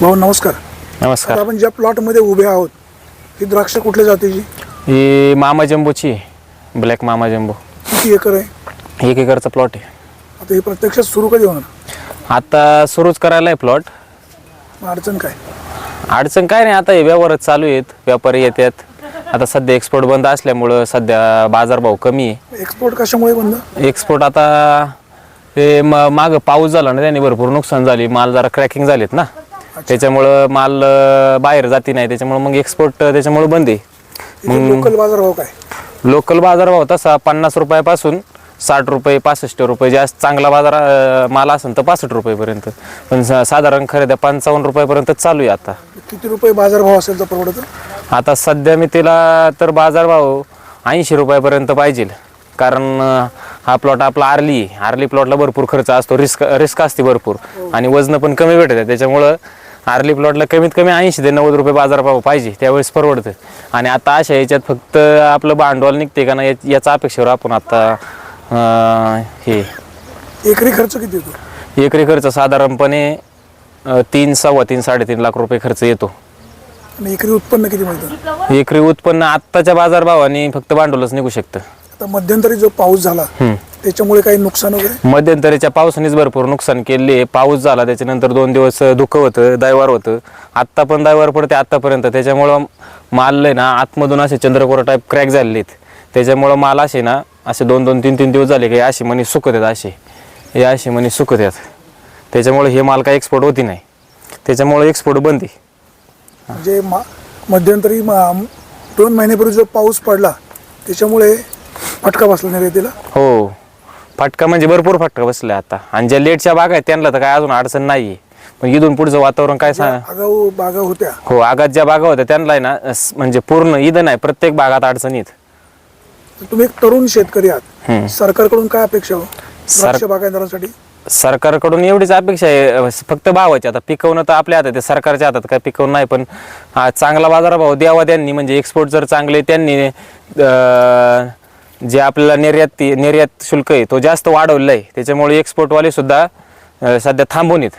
भाऊ नमस्कार. आता नमस्कार आपण ज्या प्लॉटमध्ये उभे आहोत ही द्राक्ष कुठल्या जातीची? ही मामा जंबोची ब्लॅक मामा जंबो किती एकर आहे? एक एकरचा प्लॉट आहे. आता हे प्रत्यक्षात सुरू कधी होणार? आता सुरूच करायला आहे प्लॉट मग अडचण काय? अडचण काय नाही आता हे व्यवहारच चालू आहेत. व्यापारी येतात. आता सध्या एक्सपोर्ट बंद असल्यामुळं सध्या बाजारभाव कमी आहे. एक्सपोर्ट कशामुळे बंद? एक्सपोर्ट आता हे म मागं पाऊस झाला ना त्याने भरपूर नुकसान झाली. माल जरा क्रॅकिंग झालेत ना. त्याच्यामुळं माल अं, बाहेर जाती नाही. त्याच्यामुळं मग एक्सपोर्ट त्याच्यामुळं बंद आहे. इथे लोकल बाजारभाव काय? लोकल बाजारभाव तसा पन्नास रुपयापासून साठ रुपये पासष्ट रुपये. जास्त चांगला बाजार अं, माल असेल तर पासष्ट रुपयेपर्यंत. पण सा- साधारण खरेदी पंचावन्न रुपयापर्यंत चालू आहे आता. किती रुपये बाजारभाव असेल तर परवडतं? आता सध्या मी तिला तर बाजारभाव ऐंशी रुपयापर्यंत पाहिजे. कारण अं, हा प्लॉट आपला आर्ली आहे. आर्ली प्लॉटला भरपूर खर्च असतो. रिस्क रिस्क असते भरपूर. आणि वजन पण कमी भेटत. त्याच्यामुळं आर्ली प्लॉटला कमीत कमी ऐंशी ते नव्वद रुपये बाजारभाव पाहिजे त्यावेळेस परवडतं. आणि आता अशा याच्यात फक्त आपलं भांडवल निघते का ना याचा अपेक्षेवर आपण आता हे एकरी खर्च किती येतो? एकरी खर्च साधारणपणे तीन सव्वा तीन साडेतीन लाख रुपये खर्च येतो. एकरी उत्पन्न किती मिळतं? एकरी उत्पन्न आत्ताच्या बाजारभावाने फक्त भांडवलच निघू शकतं. आता मध्यंतरी जो पाऊस झाला. त्याच्यामुळे काही नुकसान वगैरे? मध्यंतरीच्या पावसानेच भरपूर नुकसान केले. आहे पाऊस झाला त्याच्यानंतर दोन दिवस धुकं होतं दायवार होतं. आत्ता पण दायवार पडते आत्तापर्यंत. त्याच्यामुळं माल आहे ना आतमधून असे चंद्रकोर टाईप क्रॅक झालेले आहेत त्याच्यामुळं माल असे ना असे दोन दोन तीन तीन दिवस झाले की असे मनी सुकत आहेत असे. हे असे मनी सुकत आहेत. त्याच्यामुळे हे माल काही एक्सपोर्ट होती नाही. त्याच्यामुळे एक्सपोर्ट बंद आहे. म्हणजे मा- मध्यंतरी मा- दोन महिन्यापूर्वी जो पाऊस पडला त्याच्यामुळे फटका बसला निर्यातीला हो. फटका म्हणजे भरपूर फटका बसला आता. आणि ज्या लेटच्या बागा आहेत त्यांना तर काय अजून अडचण नाही पण इथून पुढचं वातावरण काय सांग आगाऊ बागा होत्या. हो आगात ज्या बागा होत्या त्यांना आहे ना स- म्हणजे पूर्ण इथं नाही प्रत्येक बागात अडचणीत तुम्ही एक तरुण शेतकरी आहात. सरकारकडून काय अपेक्षा हो? सर- द्राक्ष बागायतदारांसाठी सरकारकडून एवढीच अपेक्षा आहे अं, फक्त भावाची. आता पिकवणं तर आपल्या हातात आहे सरकारच्या हातात काय पिकवणं नाही पण हा चांगला बाजारभाव द्यावा त्यांनी. म्हणजे एक्सपोर्ट जर चांगले त्यांनी अं, जे आपल्याला निर्यात निर्यात शुल्क आहे तो जास्त वाढवलेला आहे त्याच्यामुळे एक्सपोर्टवाले सुद्धा सध्या थांबून आहेत.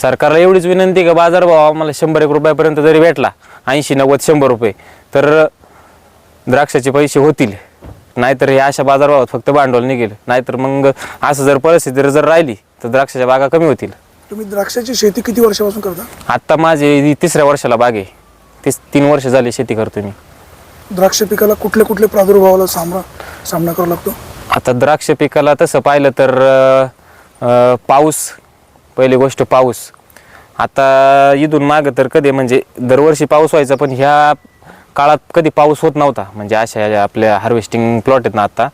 सरकारला एवढीच विनंती का बाजारभाव आम्हाला शंभर एक रुपयापर्यंत जरी भेटला ऐंशी नव्वद शंभर रुपये तर द्राक्षाचे पैसे होतील. नाहीतर हे अशा बाजारभावात फक्त भांडवल निघेल. नाहीतर मग असं जर परिस्थिती जर राहिली तर द्राक्षाच्या बागा कमी होतील. तुम्ही द्राक्षाची शेती किती वर्षापासून करता? आत्ता माझे तिसऱ्या वर्षाला बाग आहे. तीस तीन वर्ष झाली शेती करतो मी. द्राक्ष पिकाला कुठल्या कुठल्या प्रादुर्भावाला सामना सामना करावा लागतो? आता द्राक्ष पिकाला तसं पाहिलं तर अं, पाऊस पहिली गोष्ट पाऊस. आता इथून मागं तर कधी म्हणजे दरवर्षी पाऊस व्हायचा पण ह्या काळात कधी पाऊस होत नव्हता. म्हणजे अशा या आपल्या हार्वेस्टिंग प्लॉट आहेत ना आता.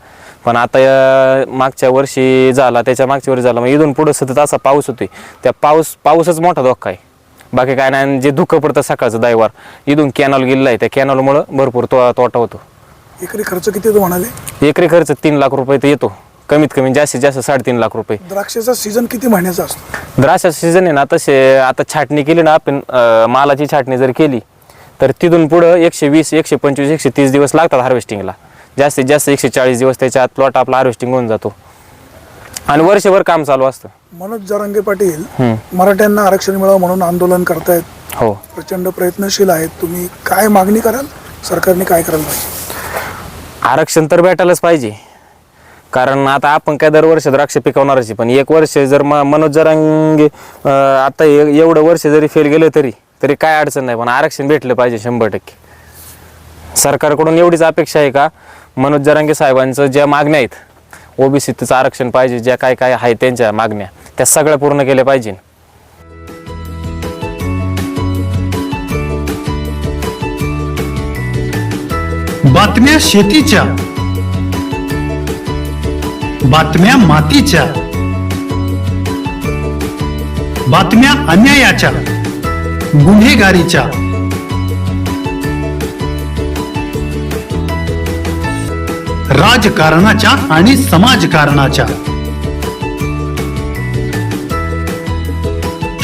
पण आता या मागच्या वर्षी झाला त्याच्या मागच्या वर्षी झाला मग इथून पुढं सतत असा पाऊस होतोय. त्या पाऊस पाऊसच मोठा धोका आहे. बाकी काय नाही आणि जे धुकं पडतं सकाळचं दायवार इथून कॅनॉल गेलेला आहे त्या कॅनॉलमुळं भरपूर तो तोटा होतो. एकरी खर्च किती येतो म्हणाले? एकरी खर्च तीन लाख रुपये तर येतो. कमीत कमी जास्तीत जास्त साडेतीन लाख रुपये. द्राक्षाचा सीझन किती महिन्याचा असतो? द्राक्षा सीझन आहे ना तसे आता छाटणी केली ना आपण अं, मालाची छाटणी जर केली तर तिथून पुढं एकशे वीस एकशे पंचवीस एकशे तीस दिवस लागतात हार्वेस्टिंगला जास्तीत जास्त एकशे चाळीस दिवस त्याच्या आत प्लॉट आपला हार्वेस्टिंग होऊन जातो. आणि वर्षभर काम चालू असतं. मनोज जरांगे पाटील. मराठ्यांना आरक्षण मिळावं म्हणून आंदोलन करतायत. हो. प्रचंड प्रयत्नशील आहेत. तुम्ही काय मागणी कराल? सरकारने काय करायला पाहिजे? आरक्षण तर भेटायलाच पाहिजे. कारण आता आपण काय दरवर्षी द्राक्ष पिकवणारच आहे. पण एक वर्ष जर म मनोज जरांगे अं, आता ए- एवढं वर्ष जरी फेल गेलं तरी तरी काय अडचण नाही पण आरक्षण भेटलं पाहिजे शंभर टक्के. सरकारकडून एवढीच अपेक्षा आहे का? मनोज जरांगे साहेबांचं ज्या मागण्या आहेत ओबीसीचं आरक्षण पाहिजे ज्या काय काय आहे त्यांच्या मागण्या. त्या सगळ्या पूर्ण केल्या पाहिजे. बातम्या शेतीच्या. बातम्या मातीच्या. बातम्या अन्यायाच्या. गुन्हेगारीच्या. राजकारणाच्या आणि समाजकारणाच्या.